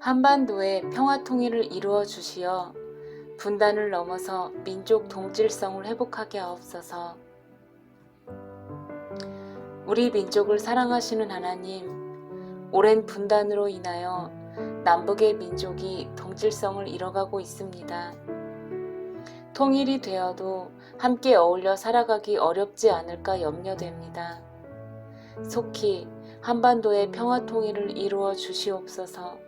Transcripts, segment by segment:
한반도의 평화 통일을 이루어 주시어 분단을 넘어서 민족 동질성을 회복하게 하옵소서. 우리 민족을 사랑하시는 하나님, 오랜 분단으로 인하여 남북의 민족이 동질성을 잃어가고 있습니다. 통일이 되어도 함께 어울려 살아가기 어렵지 않을까 염려됩니다. 속히 한반도의 평화 통일을 이루어 주시옵소서.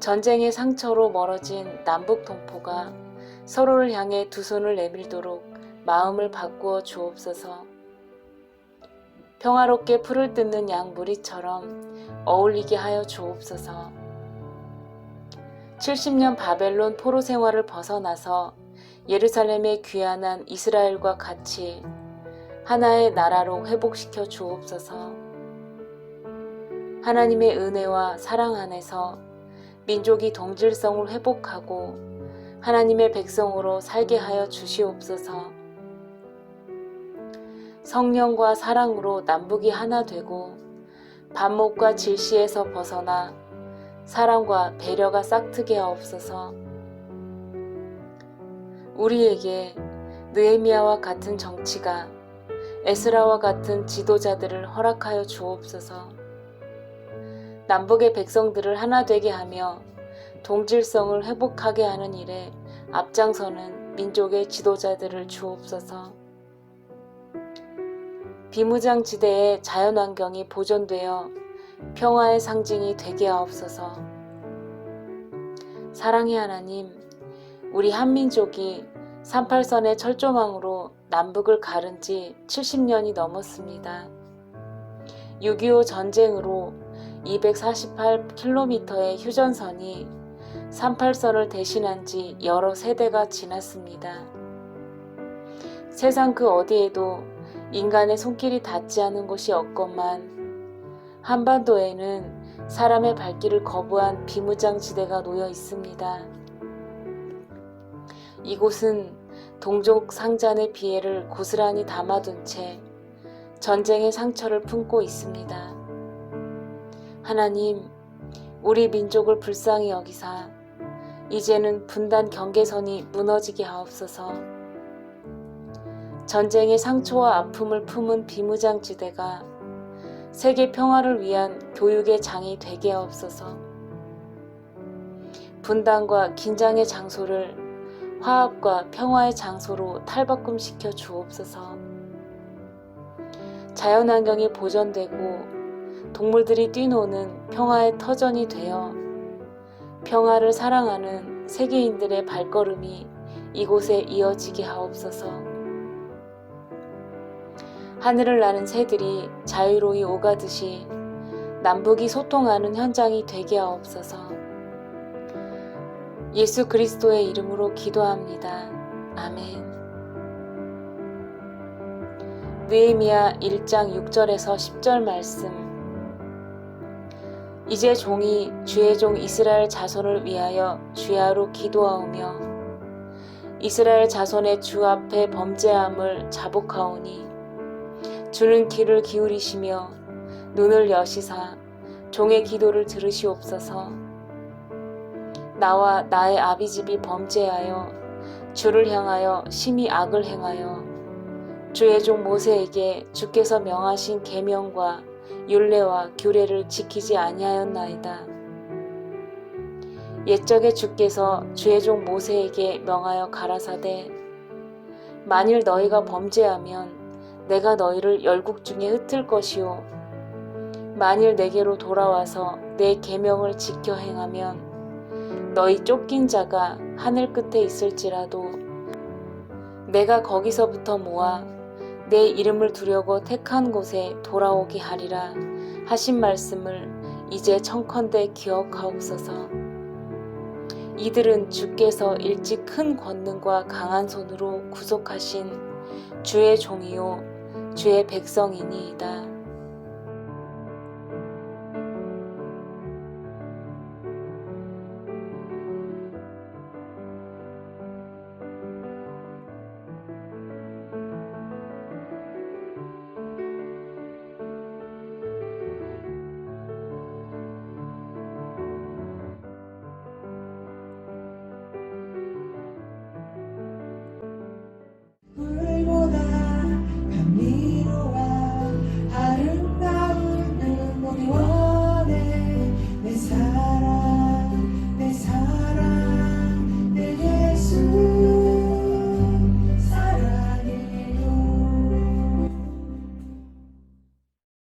전쟁의 상처로 멀어진 남북 동포가 서로를 향해 두 손을 내밀도록 마음을 바꾸어 주옵소서. 평화롭게 풀을 뜯는 양 무리처럼 어울리게 하여 주옵소서. 70년 바벨론 포로 생활을 벗어나서 예루살렘에 귀환한 이스라엘과 같이 하나의 나라로 회복시켜 주옵소서. 하나님의 은혜와 사랑 안에서 민족이 동질성을 회복하고 하나님의 백성으로 살게 하여 주시옵소서. 성령과 사랑으로 남북이 하나 되고 반목과 질시에서 벗어나 사랑과 배려가 싹트게 하옵소서. 우리에게 느헤미야와 같은 정치가 에스라와 같은 지도자들을 허락하여 주옵소서. 남북의 백성들을 하나 되게 하며 동질성을 회복하게 하는 일에 앞장서는 민족의 지도자들을 주옵소서. 비무장 지대의 자연환경이 보존되어 평화의 상징이 되게 하옵소서. 사랑의 하나님, 우리 한민족이 38선의 철조망으로 남북을 가른 지 70년이 넘었습니다. 6.25 전쟁으로 248km의 휴전선이 38선을 대신한 지 여러 세대가 지났습니다. 세상 그 어디에도 인간의 손길이 닿지 않은 곳이 없건만 한반도에는 사람의 발길을 거부한 비무장지대가 놓여 있습니다. 이곳은 동족 상잔의 비애를 고스란히 담아둔 채 전쟁의 상처를 품고 있습니다. 하나님, 우리 민족을 불쌍히 여기사 이제는 분단 경계선이 무너지게 하옵소서. 전쟁의 상처와 아픔을 품은 비무장 지대가 세계 평화를 위한 교육의 장이 되게 하옵소서. 분단과 긴장의 장소를 화합과 평화의 장소로 탈바꿈시켜 주옵소서. 자연환경이 보존되고 동물들이 뛰노는 평화의 터전이 되어 평화를 사랑하는 세계인들의 발걸음이 이곳에 이어지게 하옵소서. 하늘을 나는 새들이 자유로이 오가듯이 남북이 소통하는 현장이 되게 하옵소서. 예수 그리스도의 이름으로 기도합니다. 아멘. 느헤미야 1장 6절에서 10절 말씀 이제 종이 주의 종 이스라엘 자손을 위하여 주야로 기도하오며 이스라엘 자손의 주 앞에 범죄함을 자복하오니 주는 귀를 기울이시며 눈을 여시사 종의 기도를 들으시옵소서 나와 나의 아비집이 범죄하여 주를 향하여 심히 악을 행하여 주의 종 모세에게 주께서 명하신 계명과 율례와 규례를 지키지 아니하였나이다. 옛적에 주께서 주의 종 모세에게 명하여 가라사대 만일 너희가 범죄하면 내가 너희를 열국 중에 흩을 것이요 만일 내게로 돌아와서 내 계명을 지켜 행하면 너희 쫓긴 자가 하늘 끝에 있을지라도 내가 거기서부터 모아 내 이름을 두려고 택한 곳에 돌아오게 하리라 하신 말씀을 이제 청컨대 기억하옵소서. 이들은 주께서 일찍 큰 권능과 강한 손으로 구속하신 주의 종이요 주의 백성이니이다.